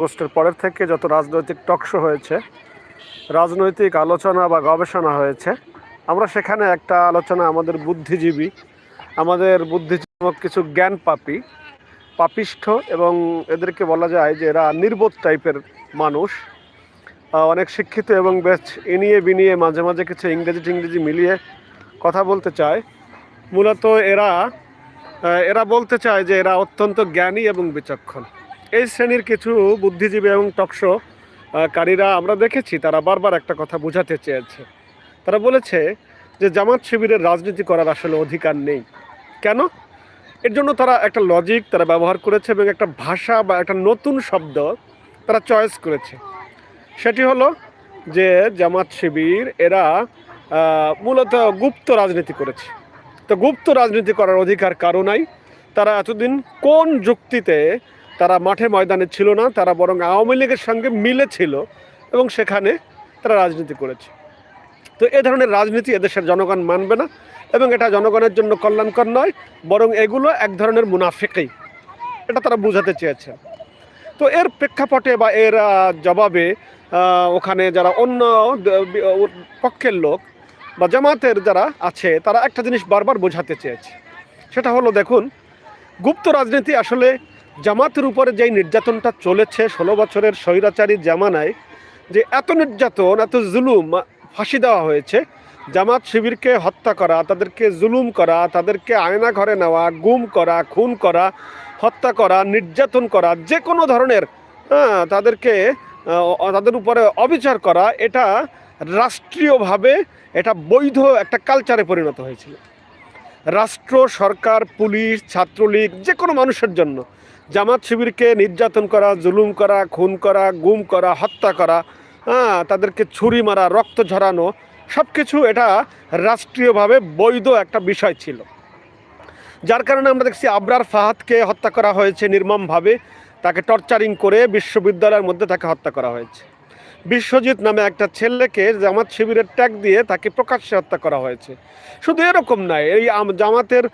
আগস্টের পরের থেকে যত রাজনৈতিক টকশো হয়েছে, রাজনৈতিক আলোচনা বা গবেষণা হয়েছে, আমরা সেখানে একটা আলোচনা আমাদের বুদ্ধিজীবী, আমাদের বুদ্ধিজীবক কিছু জ্ঞান পাপি, পাপিষ্ঠ এবং এদেরকে বলা যায় যে এরা নির্বোধ টাইপের মানুষ অনেক শিক্ষিত এবং বেশ ইনিয়ে বিনিয়ে মাঝে মাঝে কিছু ইংরেজি টিংরেজি মিলিয়ে কথা বলতে চায়। মূলত এরা এরা বলতে চায় যে এরা অত্যন্ত জ্ঞানী এবং বিচক্ষণ। এই শ্রেণির কিছু বুদ্ধিজীবী এবং টকশো কারীরা আমরা দেখেছি, তারা বারবার একটা কথা বোঝাতে চেয়েছে। তারা বলেছে যে জামাত শিবিরের রাজনীতি করার আসলে অধিকার নেই। কেন? এর জন্য তারা একটা লজিক তারা ব্যবহার করেছে এবং একটা ভাষা বা একটা নতুন শব্দ তারা চয়েস করেছে। সেটি হলো যে জামাত শিবির, এরা মূলত গুপ্ত রাজনীতি করেছে। তো গুপ্ত রাজনীতি করার অধিকার কারও নাই। তারা এতদিন কোন যুক্তিতে তারা মাঠে ময়দানে ছিল না, তারা বরং আওয়ামী লীগের সঙ্গে মিলে ছিল এবং সেখানে তারা রাজনীতি করেছে। তো এ ধরনের রাজনীতি এদেশের জনগণ মানবে না এবং এটা জনগণের জন্য কল্যাণকর নয়, বরং এগুলো এক ধরনের মুনাফিকই। এটা তারা বোঝাতে চেয়েছে। তো এর প্রেক্ষাপটে বা এর জবাবে ওখানে যারা অন্য পক্ষের লোক বা জামাতের যারা আছে, তারা একটা জিনিস বারবার বোঝাতে চেয়েছে। সেটা হলো, দেখুন, গুপ্ত রাজনীতি আসলে জামাতের উপরে যেই নির্যাতনটা চলেছে ষোলো বছরের স্বৈরাচারী জামানায় যে এত নির্যাতন এত জুলুম ফাঁসি দেওয়া হয়েছে জামাত শিবিরকে হত্যা করা তাদেরকে জুলুম করা তাদেরকে আয়না ঘরে নেওয়া গুম করা খুন করা হত্যা করা নির্যাতন করা যে কোনো ধরনের হ্যাঁ, তাদেরকে তাদের উপরে অবিচার করা এটা রাষ্ট্রীয়ভাবে এটা বৈধ একটা কালচারে পরিণত হয়েছিল। রাষ্ট্র সরকার পুলিশ ছাত্রলীগ যে কোনো মানুষের জন্য জামাত শিবিরকে নির্যাতন করা, জুলুম করা, খুন করা, গুম করা, হত্যা করা হ্যাঁ তাদেরকে ছুরি মারা, রক্ত ঝরানো সব কিছু এটা রাষ্ট্রীয়ভাবে বৈধ একটা বিষয় ছিল। যার কারণে আমরা দেখছি আবরার ফাহাদকে হত্যা করা হয়েছে নির্মমভাবে। তাকে টর্চারিং করে বিশ্ববিদ্যালয়ের মধ্যে তাকে হত্যা করা হয়েছে। বিশ্বজিৎ নামে একটা ছেলেকে জামাত শিবিরের ট্যাগ দিয়ে তাকে প্রকাশ্যে হত্যা করা হয়েছে। শুধু এরকম নয়, এই জামাতের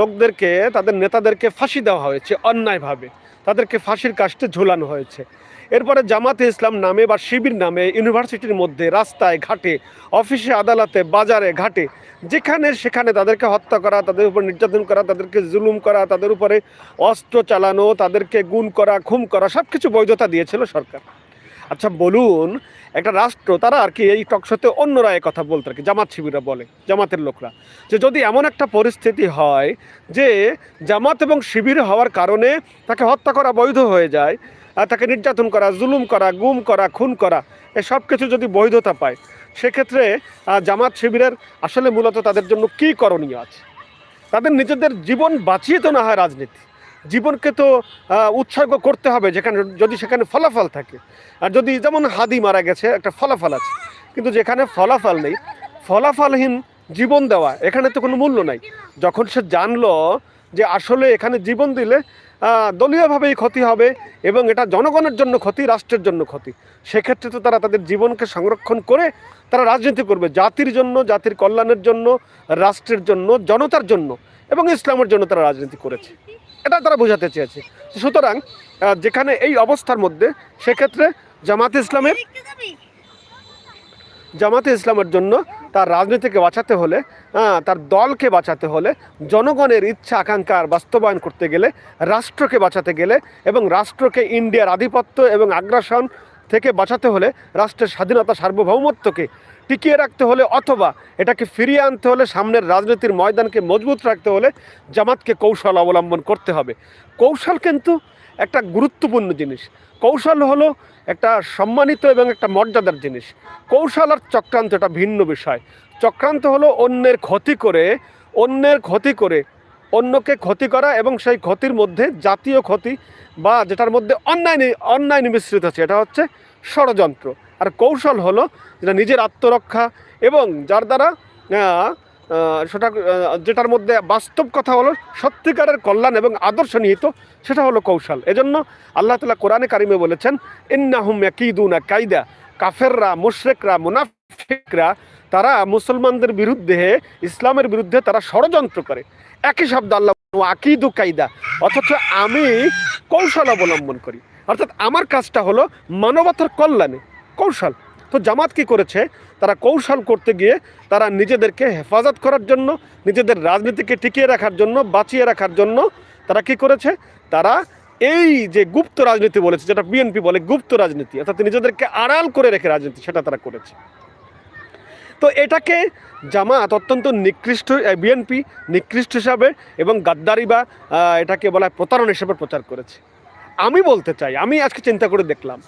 লোকদেরকে, তাদের নেতাদেরকে ফাঁসি দেওয়া হয়েছে অন্যায়ভাবে। তাদেরকে ফাঁসির কাস্টে ঝুলানো হয়েছে। এরপরে জামাতে ইসলাম নামে বা শিবির নামে ইউনিভার্সিটির মধ্যে, রাস্তায়, ঘাটে, অফিসে, আদালতে, বাজারে, ঘাটে, যেখানে সেখানে তাদেরকে হত্যা করা, তাদের উপর নির্যাতন করা, তাদেরকে জুলুম করা, তাদের উপরে অস্ত্র চালানো, তাদেরকে গুণ করা খুম করা সব কিছু বৈধতা দিয়েছিল সরকার। আচ্ছা বলুন, একটা রাষ্ট্র, তারা আর কি এই টকশোতে অন্যরা কথা বলতে আর কি, জামাত শিবিররা বলে, জামাতের লোকরা। যে যদি এমন একটা পরিস্থিতি হয় যে জামাত এবং শিবির হওয়ার কারণে তাকে হত্যা করা বৈধ হয়ে যায়, আর তাকে নির্যাতন করা, জুলুম করা, গুম করা, খুন করা এসব কিছু যদি বৈধতা পায়, সেক্ষেত্রে জামাত শিবিরের আসলে মূলত তাদের জন্য কী করণীয় আছে? তাদের নিজেদের জীবন বাঁচিয়ে তো না হয় রাজনীতি। জীবনকে তো উৎসর্গ করতে হবে যেখানে, যদি সেখানে ফলাফল থাকে। আর যদি যেমন হাদি মারা গেছে, একটা ফলাফল আছে। কিন্তু যেখানে ফলাফল নেই, ফলাফলহীন জীবন দেওয়া, এখানে তো কোনো মূল্য নাই। যখন সে জানলো যে আসলে এখানে জীবন দিলে দলীয়ভাবেই ক্ষতি হবে এবং এটা জনগণের জন্য ক্ষতি, রাষ্ট্রের জন্য ক্ষতি, সেক্ষেত্রে তো তারা তাদের জীবনকে সংরক্ষণ করে তারা রাজনীতি করবে। জাতির জন্য, জাতির কল্যাণের জন্য, রাষ্ট্রের জন্য, জনতার জন্য এবং ইসলামের জন্য তারা রাজনীতি করেছে। এটা তারা বোঝাতে চেয়েছে। সুতরাং যেখানে এই অবস্থার মধ্যে, সেক্ষেত্রে জামাতে ইসলামের জামাতে ইসলামের জন্য তার রাজনীতিকে বাঁচাতে হলে তার দলকে বাঁচাতে হলে, জনগণের ইচ্ছা আকাঙ্ক্ষার বাস্তবায়ন করতে গেলে, রাষ্ট্রকে বাঁচাতে গেলে এবং রাষ্ট্রকে ইন্ডিয়ার আধিপত্য এবং আগ্রাসন থেকে বাঁচাতে হলে রাষ্ট্রের স্বাধীনতা সার্বভৌমত্বকে টিকিয়ে রাখতে হলে অথবা এটাকে ফিরিয়ে আনতে হলে সামনের রাজনীতির ময়দানকে মজবুত রাখতে হলে জামাতকে কৌশল অবলম্বন করতে হবে। কৌশল কিন্তু একটা গুরুত্বপূর্ণ জিনিস। কৌশল হলো একটা সম্মানিত এবং একটা মর্যাদার জিনিস। কৌশল আর চক্রান্ত এটা ভিন্ন বিষয়। চক্রান্ত হলো অন্যের ক্ষতি করে, অন্যের ক্ষতি করে অন্যকে ক্ষতি করা এবং সেই ক্ষতির মধ্যে জাতীয় ক্ষতি বা যেটার মধ্যে অন্যায় অন্যায় নিমিশ্রিত আছে, এটা হচ্ছে ষড়যন্ত্র। আর কৌশল হলো যেটা নিজের আত্মরক্ষা এবং যার দ্বারা সেটা যেটার মধ্যে বাস্তব কথা হলো সত্যিকারের কল্যাণ এবং আদর্শ নিহিত, সেটা হলো কৌশল। এজন্য আল্লাহ তালা কোরআনে কারিমে বলেছেন, ইন্নাহুম ইয়াকিদুনা কায়দা কাফেররা, মুশরিকরা, মুনাফিকরা, তারা মুসলমানদের বিরুদ্ধে, ইসলামের বিরুদ্ধে তারা ষড়যন্ত্র করে। একই শব্দ আল্লাহ আকিদু কায়দা অথচ আমি কৌশল অবলম্বন করি। অর্থাৎ আমার কাজটা হলো মানবতার কল্যাণে কৌশল। তো জামাত কি করেছে? তারা কৌশল করতে গিয়ে তারা নিজেদেরকে হেফাজত করার জন্য, নিজেদের রাজনীতিকে টিকিয়ে রাখার জন্য, বাঁচিয়ে রাখার জন্য তারা কি করেছে? তারা এই যে গুপ্ত রাজনীতি বলেছে, যেটা বিএনপি বলে গুপ্ত রাজনীতি, অর্থাৎ নিজেদেরকে আড়াল করে রেখে রাজনীতি, সেটা তারা করেছে। তো এটাকে জামাত অত্যন্ত নিকৃষ্ট বিএনপি নিকৃষ্ট হিসাবে এবং গাদ্দারি বা এটাকে বলা হয় প্রতারণা হিসাবে প্রচার করেছে। আমি বলতে চাই, আমি আজকে চিন্তা করে দেখলাম,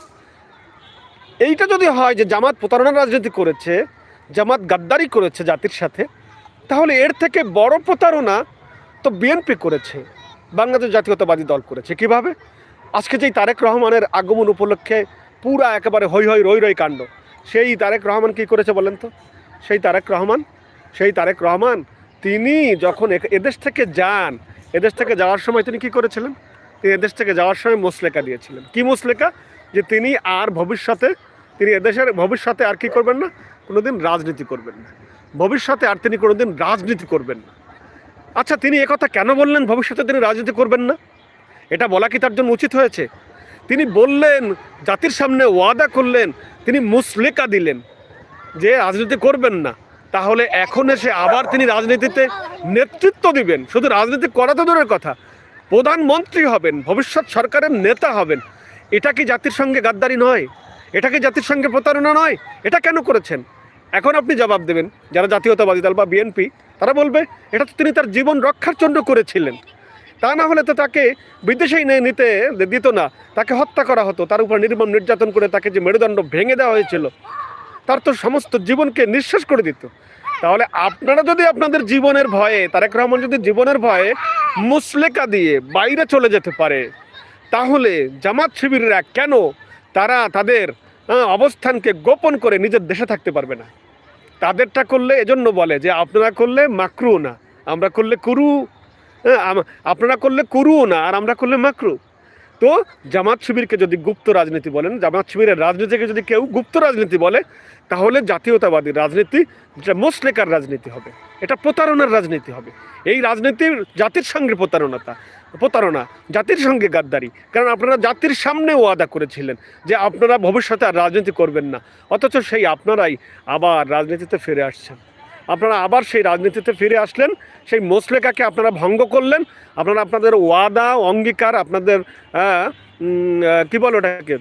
এইটা যদি হয় যে জামাত প্রতারণার রাজনীতি করেছে, জামাত গাদ্দারি করেছে জাতির সাথে, তাহলে এর থেকে বড় প্রতারণা তো বিএনপি করেছে। বাংলাদেশ জাতীয়তাবাদী দল করেছে। কীভাবে? আজকে যেই তারেক রহমানের আগমন উপলক্ষে পুরা একেবারে হৈ হৈ রই রই কাণ্ড, সেই তারেক রহমান কি করেছে বলেন তো? সেই তারেক রহমান, সেই তারেক রহমান, তিনি যখন এদেশ থেকে যান, এদেশ থেকে যাওয়ার সময় তিনি কি করেছিলেন? তিনি এদেশ থেকে যাওয়ার সময় মুসলেকা দিয়েছিলেন। কি মুসলেকা? যে তিনি আর ভবিষ্যতে, তিনি এদেশের ভবিষ্যতে আর কি করবেন না? কোনোদিন রাজনীতি করবেন না। ভবিষ্যতে আর তিনি কোনোদিন রাজনীতি করবেন না। আচ্ছা তিনি একথা কেন বললেন? ভবিষ্যতে তিনি রাজনীতি করবেন না? এটা বলা কি তার জন্য উচিত হয়েছে? তিনি বললেন, জাতির সামনে ওয়াদা করলেন, তিনি মুসলেকা দিলেন যে রাজনীতি করবেন না। তাহলে এখন এসে আবার তিনি রাজনীতিতে নেতৃত্ব দিবেন। শুধু রাজনীতি করা তো দূরের কথা, প্রধানমন্ত্রী হবেন, ভবিষ্যৎ সরকারের নেতা হবেন। এটা কি জাতির সঙ্গে গাদ্দারি নয়? এটা কি জাতির সঙ্গে প্রতারণা নয়? এটা কেন করেছেন? এখন আপনি জবাব দেবেন, যারা জাতীয়তাবাদী দল বা বিএনপি তারা বলবে, এটা তো তিনি তার জীবন রক্ষার জন্য করেছিলেন। তা না হলে তো তাকে বিদেশেই নিয়ে নিতে দিত না। তাকে হত্যা করা হতো। তার উপর নির্মম নির্যাতন করে তাকে যে মেরুদণ্ড ভেঙে দেওয়া হয়েছিল, তার তো সমস্ত জীবনকে নিঃশ্বাস করে দিত। তাহলে আপনারা যদি আপনাদের জীবনের ভয়ে, তারেক রহমান যদি জীবনের ভয়ে মুসলেকা দিয়ে বাইরে চলে যেতে পারে, তাহলে জামাত শিবিররা কেন তারা তাদের অবস্থানকে গোপন করে নিজের দেশে থাকতে পারবে না? তাদেরটা করলে এজন্য বলে যে আপনারা করলে মাকরু না আমরা করলে করু হ্যাঁ, আপনারা করলে করুও না আর আমরা করলে মাকরু। তো জামাত শিবিরকে যদি গুপ্ত রাজনীতি বলেন, জামাত শিবিরের রাজনীতিকে যদি কেউ গুপ্ত রাজনীতি বলে, তাহলে জাতীয়তাবাদী রাজনীতি যেটা মোসলেকার রাজনীতি হবে। এটা প্রতারণার রাজনীতি হবে। এই রাজনীতির জাতির সঙ্গে প্রতারণাতা, প্রতারণা, জাতির সঙ্গে গাদ্দারি। কারণ আপনারা জাতির সামনে ওয়াদা করেছিলেন যে আপনারা ভবিষ্যতে আর রাজনীতি করবেন না। অথচ সেই আপনারাই আবার রাজনীতিতে ফিরে আসছেন। আপনারা আবার সেই রাজনীতিতে ফিরে আসলেন সেই মোসলেকাকে আপনারা ভঙ্গ করলেন আপনারা আপনাদের ওয়াদা অঙ্গীকার আপনাদের উম, আহ, বলো ওটাকে?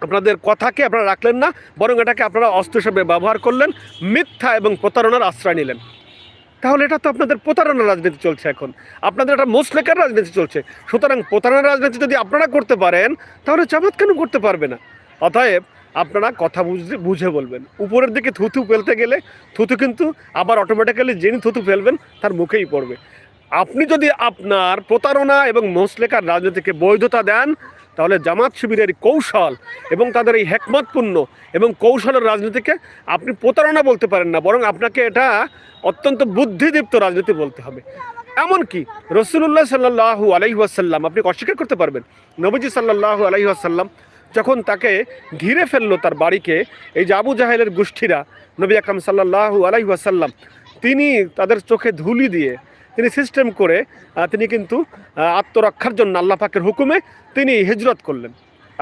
আপনাদের কথাকে আপনারা রাখলেন না বরং এটাকে আপনারা অস্ত্র হিসেবে ব্যবহার করলেন মিথ্যা এবং প্রতারণার আশ্রয় নিলেন। তাহলে এটা তো আপনাদের প্রতারণার রাজনীতি চলছে এখন। আপনাদের একটা মোসলেকার রাজনীতি চলছে। সুতরাং প্রতারণার রাজনীতি যদি আপনারা করতে পারেন তাহলে জামাত কেন করতে পারবে না? অতএব আপনারা কথা বুঝতে বুঝে বলবেন। উপরের দিকে থুতু ফেলতে গেলে থুতু কিন্তু আবার অটোমেটিক্যালি যিনি থুতু ফেলবেন তার মুখেই পড়বে। আপনি যদি আপনার প্রতারণা এবং মোসলেকার রাজনীতিকে বৈধতা দেন, তাহলে জামাত শিবিরের কৌশল এবং তাদের এই হেকমতপূর্ণ এবং কৌশলের রাজনীতিকে আপনি প্রতারণা বলতে পারেন না, বরং আপনাকে এটা অত্যন্ত বুদ্ধিদীপ্ত রাজনীতি বলতে হবে। এমনকি রসুল্লাহ সাল্লাহু আলাইহি আসাল্লাম আপনি অস্বীকার করতে পারবেন, নবীজি সাল্লাহু আলাইহি আসাল্লাম যখন তাকে ঘিরে ফেলল তার বাড়িকে, এই যে আবু জাহেলের গোষ্ঠীরা, নবী আকরাম সাল্লাহু আলাইহি আসাল্লাম তিনি তাদের চোখে ধুলি দিয়ে, তিনি সিস্টেম করে তিনি কিন্তু আত্মরক্ষার জন্য আল্লাহ পাকের হুকুমে তিনি হিজরত করলেন।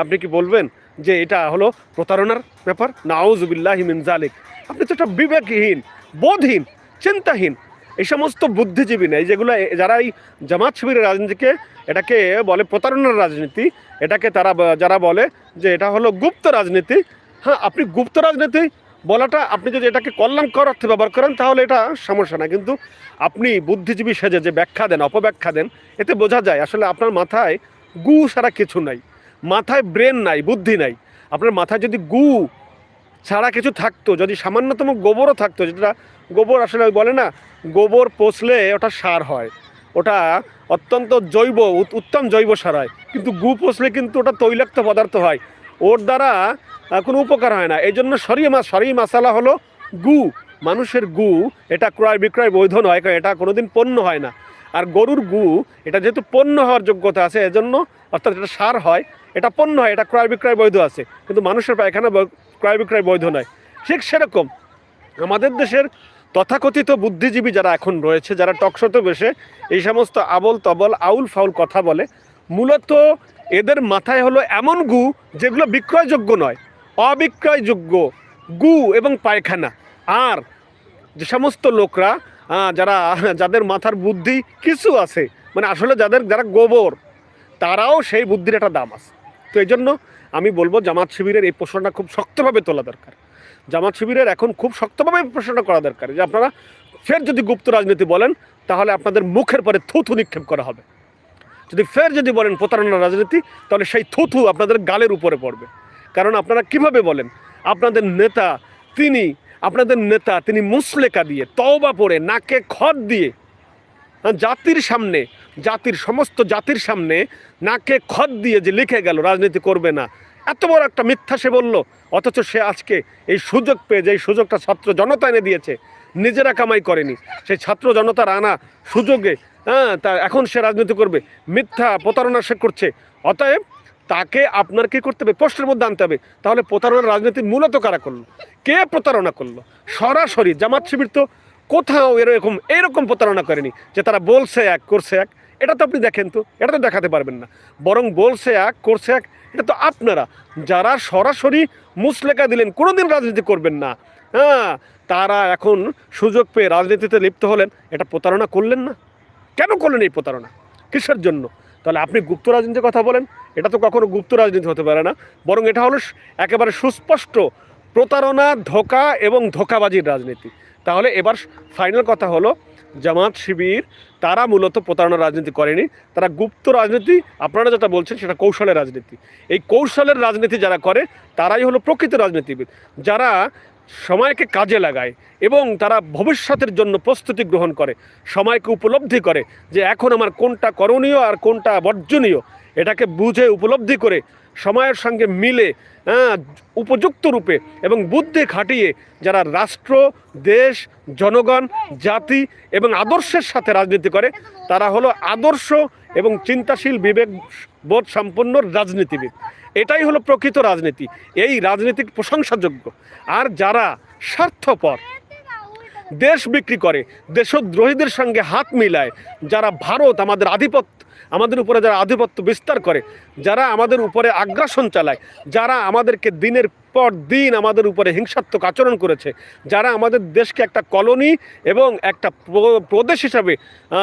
আপনি কি বলবেন যে এটা হলো প্রতারণার ব্যাপার? নাউজুবিল্লাহি মিন জালিক আপনি তো এটা বিবেকহীন, বোধহীন, চিন্তাহীন এই সমস্ত বুদ্ধিজীবী নেই, যেগুলো যারা এই জামাত শিবিরের রাজনীতিকে এটাকে বলে প্রতারণার রাজনীতি, এটাকে তারা যারা বলে যে এটা হলো গুপ্ত রাজনীতি হ্যাঁ আপনি গুপ্ত রাজনীতি বলাটা আপনি যদি এটাকে কল্যাণকর অর্থে ব্যবহার করেন, তাহলে এটা সমস্যা না কিন্তু আপনি বুদ্ধিজীবী সেজে যে ব্যাখ্যা দেন, অপব্যাখ্যা দেন, এতে বোঝা যায় আসলে আপনার মাথায় গু সারা কিছু নাই। মাথায় ব্রেন নাই, বুদ্ধি নাই। আপনার মাথায় যদি গু ছাড়া কিছু থাকতো, যদি সামান্যতম গোবরও থাকতো, যেটা গোবর আসলে বলে না, গোবর পচলে ওটা সার হয়। ওটা অত্যন্ত জৈব উত্তম জৈব সার হয়। কিন্তু গু পচলে কিন্তু ওটা তৈলাক্ত পদার্থ হয়। ওর দ্বারা কোনো উপকার হয় না। এই জন্য সরি মাছ সরি মশালা হলো গু। মানুষের গু, এটা ক্রয় বিক্রয় বৈধ নয় এটা কোনোদিন পণ্য হয় না। আর গরুর গু, এটা যেহেতু পণ্য হওয়ার যোগ্যতা আছে, এজন্য অর্থাৎ এটা সার হয়, এটা পণ্য হয়, এটা ক্রয় বিক্রয় বৈধ আছে। কিন্তু মানুষের পায়খানা ক্রয় বিক্রয় বৈধ নয়। ঠিক সেরকম আমাদের দেশের তথাকথিত বুদ্ধিজীবী যারা এখন রয়েছে, যারা টকশোতে বেশে এই সমস্ত আবল তবল, আউল ফাউল কথা বলে, মূলত এদের মাথায় হলো এমন গু যেগুলো বিক্রয়যোগ্য নয়, অবিক্রয়যোগ্য গু এবং পায়খানা। আর যে সমস্ত লোকরা যারা, যাদের মাথার বুদ্ধি কিছু আছে মানে আসলে যাদের, যারা গোবর, তারাও সেই বুদ্ধির একটা দাম আছে। তো এই জন্য আমি বলব জামাত শিবিরের এই প্রশ্নটা খুব শক্তভাবে তোলা দরকার। জামাত শিবিরের এখন খুব শক্তভাবে প্রশ্নটা করা দরকার যে আপনারা ফের যদি গুপ্ত রাজনীতি বলেন তাহলে আপনাদের মুখের পরে থুথু নিক্ষেপ করা হবে। যদি ফের যদি বলেন প্রতারণা রাজনীতি তাহলে সেই থুথু আপনাদের গালের উপরে পড়বে। কারণ আপনারা কীভাবে বলেন আপনাদের নেতা তিনি আপনাদের নেতা তিনি মুসলেকা দিয়ে তওবা পড়ে নাকে খত দিয়ে হ্যাঁ, জাতির সামনে জাতির, সমস্ত জাতির সামনে নাকে খত দিয়ে যে লিখে গেল, রাজনীতি করবে না। এত বড় একটা মিথ্যা সে বলল, অথচ সে আজকে এই সুযোগ পেয়ে যে এই সুযোগটা ছাত্র জনতা এনে দিয়েছে, নিজেরা কামাই করেনি। সেই ছাত্র জনতার আনা সুযোগে হ্যাঁ তা এখন সে রাজনীতি করবে। মিথ্যা প্রতারণা সে করছে। অতএব তাকে আপনার কি করতে হবে? প্রশ্নের মধ্যে আনতে হবে। তাহলে প্রতারণার রাজনীতি মূলত কারা করল? কে প্রতারণা করল? সরাসরি জামাত শিবির তো কোথাও এরকম এইরকম প্রতারণা করেনি যে তারা বলছে এক, করছে এক। এটা তো আপনি দেখেন তো, এটা তো দেখাতে পারবেন না। বরং বলছে এক, করছে এক, এটা তো আপনারা। যারা সরাসরি মুসলেকা দিলেন, কোনোদিন রাজনীতি করবেন না। হ্যাঁ তারা এখন সুযোগ পেয়ে রাজনীতিতে লিপ্ত হলেন, এটা প্রতারণা করলেন না। কেন করলেন এই প্রতারণা? কিসের জন্য? তাহলে আপনি গুপ্ত রাজনীতির কথা বলেন, এটা তো কখনো গুপ্ত রাজনীতি হতে পারে না। বরং এটা হলো একেবারে সুস্পষ্ট প্রতারণা, ধোকা এবং ধোকাবাজির রাজনীতি। তাহলে এবার ফাইনাল কথা হলো জামাত, শিবির, তারা মূলত প্রতারণা রাজনীতি করেনি। তারা গুপ্ত রাজনীতি, আপনারা যেটা বলছেন সেটা কৌশলের রাজনীতি। এই কৌশলের রাজনীতি যারা করে, তারাই হলো প্রকৃত রাজনীতিবিদ। যারা সময়কে কাজে লাগায় এবং তারা ভবিষ্যতের জন্য প্রস্তুতি গ্রহণ করে, সময়কে উপলব্ধি করে যে এখন আমার কোনটা করণীয় আর কোনটা বর্জনীয়, এটাকে বুঝে উপলব্ধি করে সময়ের সঙ্গে মিলে হ্যাঁ, উপযুক্ত রূপে এবং বুদ্ধি খাটিয়ে যারা রাষ্ট্র দেশ জনগণ জাতি এবং আদর্শের সাথে রাজনীতি করে তারা হলো আদর্শ এবং চিন্তাশীল বিবেক বোধ সম্পন্ন রাজনীতিবিদ। এটাই হলো প্রকৃত রাজনীতি। এই রাজনীতি প্রশংসাযোগ্য। আর যারা স্বার্থপর দেশ বিক্রি করে দেশদ্রোহীদের সঙ্গে হাত মিলায় যারা ভারত আমাদের আধিপত্য আমাদের উপরে যারা আধিপত্য বিস্তার করে, যারা আমাদের উপরে আগ্রাসন চালায়, যারা আমাদেরকে দিনের পর দিন আমাদের উপরে হিংসাত্মক আচরণ করেছে, যারা আমাদের দেশকে একটা কলোনি এবং একটা প্র- প্রদেশ হিসাবে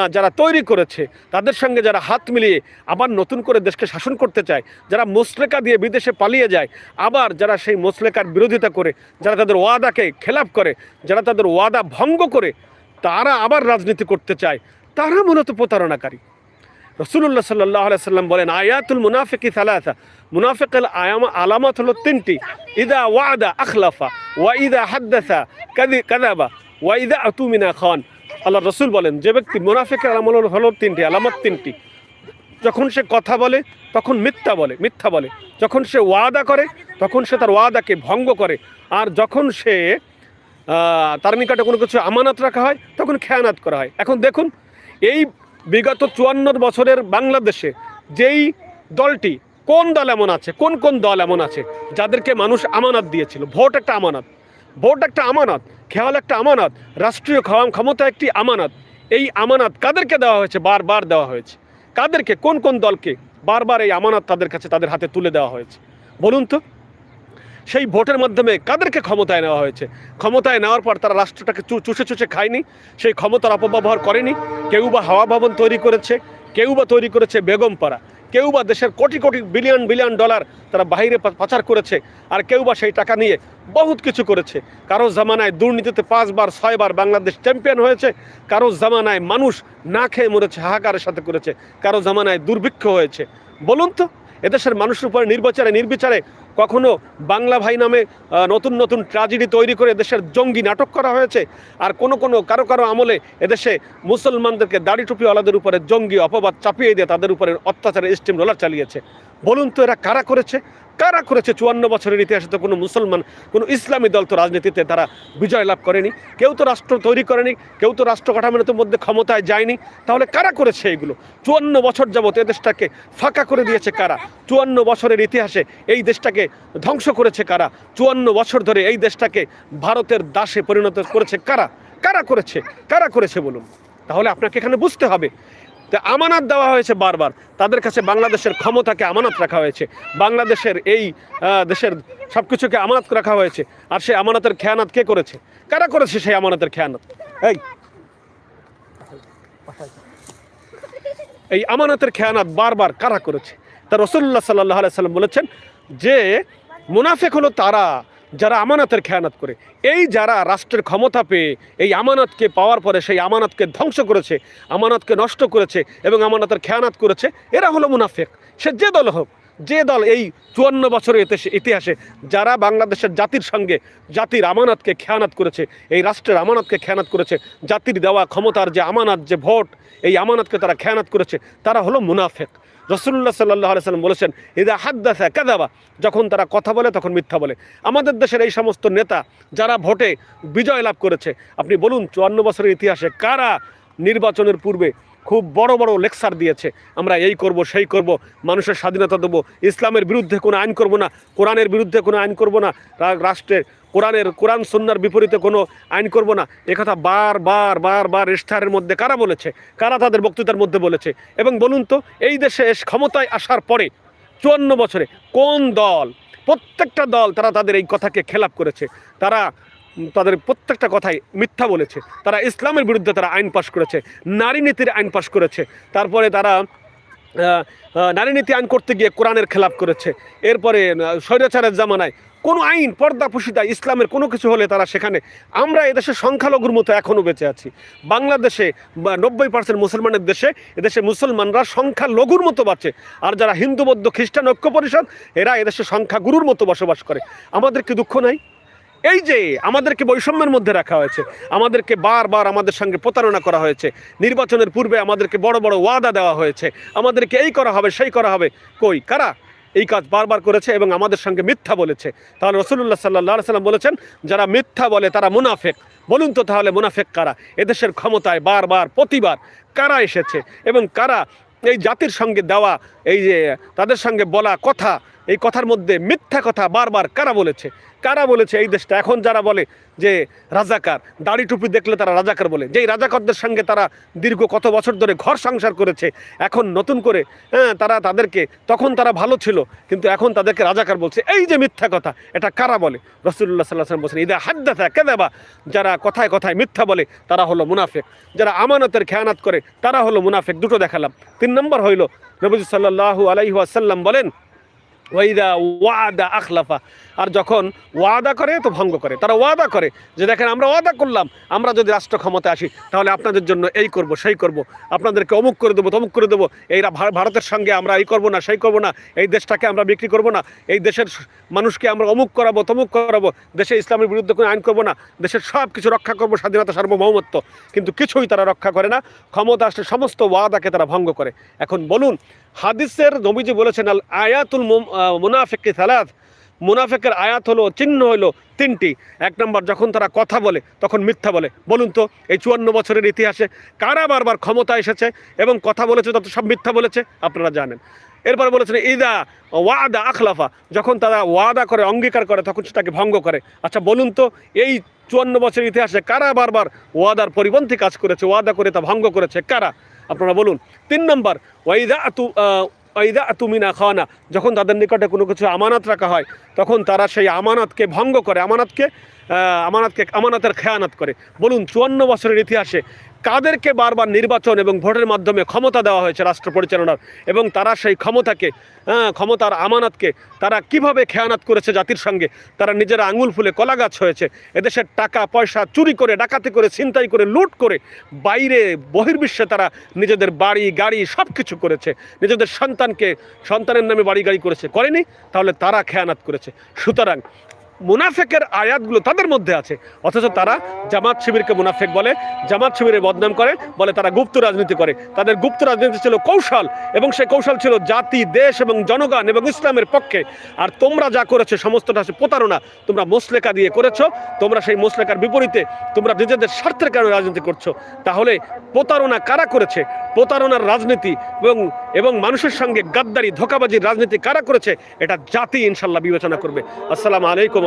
যারা তৈরি করেছে, তাদের সঙ্গে যারা হাত মিলিয়ে আবার নতুন করে দেশকে শাসন করতে চায়, যারা মুসলেকা দিয়ে বিদেশে পালিয়ে যায়, আবার যারা সেই মুসলেকার বিরোধিতা করে, যারা তাদের ওয়াদাকে খেলাপ করে, যারা তাদের ওয়াদা ভঙ্গ করে, তারা আবার রাজনীতি করতে চায়, তারা মূলত প্রতারণাকারী। রসুল্লাহ সাল্লাহ সাল্লাম বলেন, আয়াতুল মুনাফিকি সালাসা। মুনাফিকের আয়ামা আলামত হলো তিনটি। ইদা ওয়াদা আখলাফা ওয়া ইদা হাদ্দাসা কাদি কাদাবা ওয়া ইদা আতুমিনা খান। আল্লাহ রসুল বলেন, যে ব্যক্তি মুনাফিকের আলামত হলো- হলো তিনটি, আলামত তিনটি। যখন সে কথা বলে, তখন মিথ্যা বলে মিথ্যা বলে। যখন সে ওয়াদা করে, তখন সে তার ওয়াদাকে ভঙ্গ করে। আর যখন সে তার নিকটে কোনো কিছু আমানত রাখা হয়, তখন খেয়ানাত করা হয়। এখন দেখুন, এই বিগত চুয়ান্ন বছরের বাংলাদেশে যেই দলটি কোন দল এমন আছে, কোন কোন দল এমন আছে, যাদেরকে মানুষ আমানত দিয়েছিল? ভোট একটা আমানত। ভোট একটা আমানত, খেয়াল একটা আমানত, রাষ্ট্রীয় ক্ষম- ক্ষমতা একটি আমানত। এই আমানত কাদেরকে দেওয়া হয়েছে? বারবার দেওয়া হয়েছে। কাদেরকে, কোন কোন দলকে বারবার এই আমানত তাদের কাছে, তাদের হাতে তুলে দেওয়া হয়েছে? বলুন তো। সেই ভোটের মাধ্যমে কাদেরকে ক্ষমতায় নেওয়া হয়েছে? ক্ষমতায় নেওয়ার পর তারা রাষ্ট্রটাকে চুষে চুষে খায়নি, সেই ক্ষমতার অপব্যবহার করেনি। কেউ বা হাওয়া ভবন তৈরি করেছে, কেউ বা তৈরি করেছে বেগমপাড়া কেউ বা দেশের crore crore billion billion dollar তারা বাইরে পা- পাচার করেছে, আর কেউ বা সেই টাকা নিয়ে বহুত কিছু করেছে। কারও জামানায় দুর্নীতিতে পাঁচবার, ছয়বার বাংলাদেশ চ্যাম্পিয়ন হয়েছে, কারও জামানায় মানুষ না খেয়ে মরেছে, হাহাকারের সাথে করেছে, কারও জামানায় দুর্ভিক্ষ হয়েছে। বলুন তো, এদেশের মানুষের উপরে নির্বিচারে নির্বিচারে কখনো বাংলা ভাই নামে নতুন নতুন ট্র্যাজেডি তৈরি করে দেশের জঙ্গি নাটক করা হয়েছে? আর কোনো কোনো কারও কারও আমলে এদেশে মুসলমানদেরকে দাড়ি টুপিওয়ালাদের উপরে জঙ্গি অপবাদ চাপিয়ে দিয়ে তাদের উপরে অত্যাচারের স্টিম রোলার চালিয়েছে। বলুন তো এরা কারা করেছে? কারা করেছে? চুয়ান্ন বছরের ইতিহাসে তো কোনো মুসলমান, কোনো ইসলামী দল তো রাজনীতিতে তারা বিজয় লাভ করেনি। কেউ তো রাষ্ট্র তৈরি করেনি, কেউ তো রাষ্ট্র কাঠামোর মধ্যে ক্ষমতায় যায়নি। তাহলে কারা করেছে এইগুলো চুয়ান্ন বছর যাবত এ দেশটাকে ফাঁকা করে দিয়েছে কারা? চুয়ান্ন বছরের ইতিহাসে এই দেশটাকে ধ্বংস করেছে কারা? চুয়ান্ন বছর ধরে এই দেশটাকে ভারতের দাসে পরিণত করেছে কারা? কারা করেছে? কারা করেছে বলুন? তাহলে আপনাকে এখানে বুঝতে হবে তো আমানত দেওয়া হয়েছে বারবার। তাদের কাছে বাংলাদেশের ক্ষমতাকে আমানত রাখা হয়েছে। বাংলাদেশের এই দেশের সব কিছুকে আমানত রাখা হয়েছে। আর সেই আমানতের খেয়ানত কে করেছে? কারা করেছে সেই আমানতের খেয়ানত? এই। এই আমানতের খেয়ানত বারবার কারা করেছে? তা রসুল্লাহ সাল্লাহ সাল্লাম বলেছেন যে, মুনাফেক হলো তারা। যারা আমানতের খেয়ানত করে, এই যারা রাষ্ট্রের ক্ষমতা পেয়ে, এই আমানতকে পাওয়ার পরে সেই আমানতকে ধ্বংস করেছে, আমানতকে নষ্ট করেছে এবং আমানতের খেয়ানত করেছে, এরা হলো মুনাফেক। সে যে দল হোক, যে দল এই চুয়ান্ন বছরের ইতিহাসে- যারা বাংলাদেশের জাতির সঙ্গে জাতির আমানতকে খেয়ানত করেছে, এই রাষ্ট্রের আমানতকে খেয়ানত করেছে, জাতির দেওয়া ক্ষমতার যে আমানত, যে ভোট, এই আমানতকে তারা খেয়ানাত করেছে, তারা হলো মুনাফেক। রসুল্লাহ সাল্লাহ সাল্লাম বলেছেন, ইদা হাদ্দাসা কাদাবা যখন তারা কথা বলে, তখন মিথ্যা বলে। আমাদের দেশের এই সমস্ত নেতা যারা ভোটে বিজয় লাভ করেছে, আপনি বলুন, চুয়ান্ন বছরের ইতিহাসে কারা নির্বাচনের পূর্বে খুব বড় বড় লেকচার দিয়েছে? আমরা এই করব, সেই করব, মানুষের স্বাধীনতা দেবো, ইসলামের বিরুদ্ধে কোনো আইন করব না, কোরআনের বিরুদ্ধে কোনো আইন করব না রাষ্ট্রের কোরআনের, কোরআন সন্ন্যার বিপরীতে কোনো আইন করব না। একথা বার বার বার বার ইশতেহারের মধ্যে কারা বলেছে? কারা তাদের বক্তৃতার মধ্যে বলেছে? এবং বলুন তো, এই দেশে ক্ষমতায় আসার পরে চুয়ান্ন বছরে কোন দল, প্রত্যেকটা দল তারা তাদের এই কথাকে খেলাপ করেছে? তারা তাদের প্রত্যেকটা কথাই মিথ্যা বলেছে। তারা ইসলামের বিরুদ্ধে তারা আইন পাশ করেছে, নারী নীতির আইন পাশ করেছে। তারপরে তারা নারী নীতি আইন করতে গিয়ে কোরআনের খেলাপ করেছে। এরপরে স্বৈরাচারের জামানায় কোনো আইন, পর্দা পুষিতা ইসলামের কোনো কিছু হলে তারা সেখানে। আমরা এদেশে সংখ্যালঘুর মতো এখনও বেঁচে আছি। বাংলাদেশে নব্বই পার্সেন্ট মুসলমানের দেশে এদেশে মুসলমানরা সংখ্যালঘুর মতো বাঁচে। আর যারা হিন্দু, বৌদ্ধ, খ্রিস্টান, ঐক্য পরিষদ, এরা এদেশে সংখ্যাগুরুর মতো বসবাস করে। আমাদের কি দুঃখ নাই? এই যে আমাদেরকে বৈষম্যের মধ্যে রাখা হয়েছে, আমাদেরকে বারবার আমাদের সঙ্গে প্রতারণা করা হয়েছে, নির্বাচনের পূর্বে আমাদেরকে বড় বড় ওয়াদা দেওয়া হয়েছে, আমাদেরকে এই করা হবে, সেই করা হবে। কই? কারা? এই কাজ বারবার করেছে এবং আমাদের সঙ্গে মিথ্যা বলেছে। তাহলে রসুল্লাহ সাল্লাহ সাল্লাম বলেছেন, যারা মিথ্যা বলে তারা মুনাফেক। বলুন তো তাহলে মুনাফেক কারা? এদেশের ক্ষমতায় বারবার প্রতিবার কারা এসেছে? এবং কারা এই জাতির সঙ্গে দেওয়া, এই যে তাদের সঙ্গে বলা কথা এই কথার মধ্যে মিথ্যা কথা বারবার কারা বলেছে? কারা বলেছে এই দেশটা? এখন যারা বলে যে রাজাকার, দাড়ি টুপি দেখলে তারা রাজাকার বলে। যেই রাজাকারদের সঙ্গে তারা দীর্ঘ কত বছর ধরে ঘর সংসার করেছে, এখন নতুন করে হ্যাঁ তারা তাদেরকে, তখন তারা ভালো ছিল, কিন্তু এখন তাদেরকে রাজাকার বলছে। এই যে মিথ্যা কথা, এটা কারা বলে? রসুল্লাহ সাল্লাহ বলছেন ঈদে হাদ্দাথা কে দেবা যারা কথায় কথায় মিথ্যা বলে, তারা হলো মুনাফেক। যারা আমানতের খেয়ানাত করে, তারা হলো মুনাফেক। দুটো দেখালাম। তিন নম্বর হইল নবী সাল্লাহ আলাইহি আসাল্লাম বলেন ওয়াইদা ওয়াদা আখলাফা। আর যখন ওয়াদা করে, তো ভঙ্গ করে। তারা ওয়াদা করে যে, দেখেন, আমরা ওয়াদা করলাম। আমরা যদি রাষ্ট্র ক্ষমতায় আসি, তাহলে আপনাদের জন্য এই করব, সেই করব। আপনাদেরকে অমুক করে দেবো, তমুক করে দেবো। এই রা- ভা- ভারতের সঙ্গে আমরা এই করব না, সেই করব না। এই দেশটাকে আমরা বিক্রি করব না। এই দেশের মানুষকে আমরা অমুক করাবো, তমুক করাবো। দেশে ইসলামের বিরুদ্ধে কোনো আইন করব না। দেশের সব কিছু রক্ষা করব, স্বাধীনতা, সার্বভৌমত্ব। কিন্তু কিছুই তারা রক্ষা করে না। ক্ষমতা আসলে সমস্ত ওয়াদাকে তারা ভঙ্গ করে। এখন বলুন হাদিসের নবীজি বলেছেন, আল আয়াতুল মুনাফিকি সালাদ মুনাফেকের আয়াত হলো, চিহ্ন হলো তিনটি। এক নম্বর, যখন তারা কথা বলে, তখন মিথ্যা বলে। বলুন তো, এই চুয়ান্ন বছরের ইতিহাসে কারা বারবার ক্ষমতা এসেছে এবং কথা বলেছে তত সব মিথ্যা বলেছে, আপনারা জানেন। এরপর বলেছেন, ইদা ওয়াদা আখলাফা। যখন তারা ওয়াদা করে, অঙ্গীকার করে, তখন সেটাকে ভঙ্গ করে। আচ্ছা বলুন তো, এই চুয়ান্ন বছরের ইতিহাসে কারা বারবার ওয়াদার পরিপন্থী কাজ করেছে, ওয়াদা করে তা ভঙ্গ করেছে? কারা? আপনারা বলুন। তিন নম্বর ওয়াইদা আতু ওয়াইদা আতুমিনা খাওয়ানা যখন তাদের নিকটে কোনো কিছু আমানত রাখা হয়, তখন তারা সেই আমানতকে ভঙ্গ করে, আমানতকে আমানতকে, আমানতের খেয়ানত করে। বলুন, চুয়ান্ন বছরের ইতিহাসে কাদেরকে বারবার নির্বাচন এবং ভোটের মাধ্যমে ক্ষমতা দেওয়া হয়েছে রাষ্ট্র পরিচালনার এবং তারা সেই ক্ষমতাকে হ্যাঁ, ক্ষমতার আমানতকে তারা কীভাবে খেয়ানাত করেছে জাতির সঙ্গে? তারা নিজেরা আঙুল ফুলে কলা গাছ হয়েছে। এদেশের টাকা পয়সা চুরি করে ডাকাতি করে ছিনতাই করে লুট করে বাইরে বহির্বিশ্বে তারা নিজেদের বাড়ি গাড়ি সব কিছু করেছে। নিজেদের সন্তানকে সন্তানের নামে বাড়ি গাড়ি করেছে। করেনি? তাহলে তারা খেয়ানাত করেছে। সুতরাং মুনাফেকের আয়াতগুলো তাদের মধ্যে আছে। অথচ তারা জামাত শিবিরকে মুনাফেক বলে, জামাত শিবিরে বদনাম করে, বলে তারা গুপ্ত রাজনীতি করে। তাদের গুপ্ত রাজনীতি ছিল কৌশল এবং সেই কৌশল ছিল জাতি, দেশ এবং জনগণ এবং ইসলামের পক্ষে। আর তোমরা যা করেছ সমস্তটা হচ্ছে প্রতারণা। তোমরা মোসলেকা দিয়ে করেছ, তোমরা সেই মোসলেকার বিপরীতে তোমরা নিজেদের স্বার্থের কারণে রাজনীতি করছ। তাহলে প্রতারণা কারা করেছে? প্রতারণার রাজনীতি এবং এবং মানুষের সঙ্গে গাদ্দারি, ধোকাবাজির রাজনীতি কারা করেছে? এটা জাতি ইনশাল্লাহ বিবেচনা করবে। আসসালামু আলাইকুম